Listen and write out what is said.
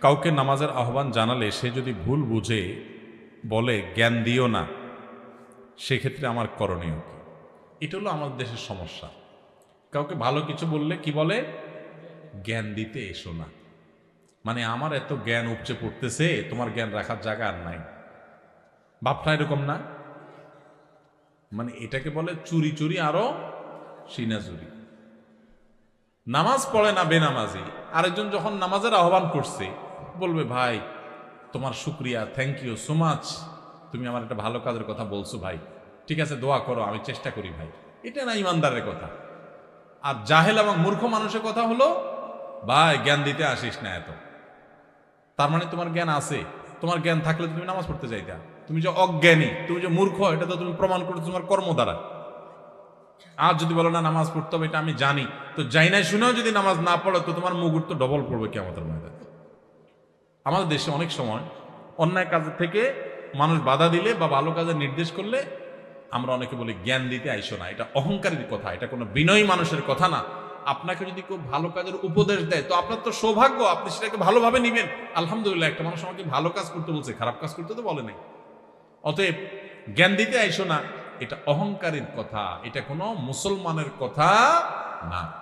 কাউকে নামাজের আহ্বান জানালে সে যদি ভুল বুঝে, বলে, জ্ঞান দিও না, সেক্ষেত্রে আমার করণীয় কি? এটা হলো আমাদের দেশের সমস্যা। কাউকে ভালো কিছু বললে কি বলে? জ্ঞান দিতে এসো না। মানে আমার এত জ্ঞান উপচে পড়তেছে, তোমার জ্ঞান রাখার জায়গা আর নাই। ভাবটা এরকম না? মানে এটাকে বলে চুরি চুরি আরও সিনা চুরি। নামাজ পড়ে না বেনামাজি। আরেকজন যখন নামাজের আহ্বান করছে বলবে, ভাই, তোমার শুক্রিয়া থ্যাংক ইউ সো মাচ তুমি আমার একটা ভালো কাজের কথা বলছো, ভাই। ঠিক আছে, দোয়া করো, আমি চেষ্টা করি, ভাই। এটা না ইমানদারের কথা। আর জাহেল এবং মূর্খ মানুষের কথা হলো, ভাই, জ্ঞান দিতে আসিস না এত। তার মানে তোমার জ্ঞান আছে। তোমার জ্ঞান থাকলে তুমি নামাজ পড়তে যাইতা। তুমি যে অজ্ঞানী, তুমি যে মূর্খ, এটা তো তুমি প্রমাণ করছ তোমার কর্ম দ্বারা। আর যদি বলো, না, নামাজ পড়তে হবে, এটা আমি জানি। তো যাই নাই শুনেও যদি নামাজ না পড়ো, তো তোমার মুগুর তো ডবল পড়বে কেমতের ময়দানে। আমাদের দেশে অনেক সময় অন্যায় কাজের থেকে মানুষ বাধা দিলে বা ভালো কাজের নির্দেশ করলে আমরা অনেকে বলি জ্ঞান দিতে আইসো না। এটা অহংকারের কথা, এটা কোনো বিনয়ী মানুষের কথা না। আপনাকে যদি কেউ ভালো কাজের উপদেশ দেয়, তো আপনার তো সৌভাগ্য, আপনি সেটাকে ভালোভাবে নিবেন। আলহামদুলিল্লাহ, একটা মানুষ আমাকে ভালো কাজ করতে বলছে, খারাপ কাজ করতে তো বলে নাই। অতএব জ্ঞান দিতে আইসো না, এটা অহংকারের কথা, এটা কোনো মুসলমানের কথা না।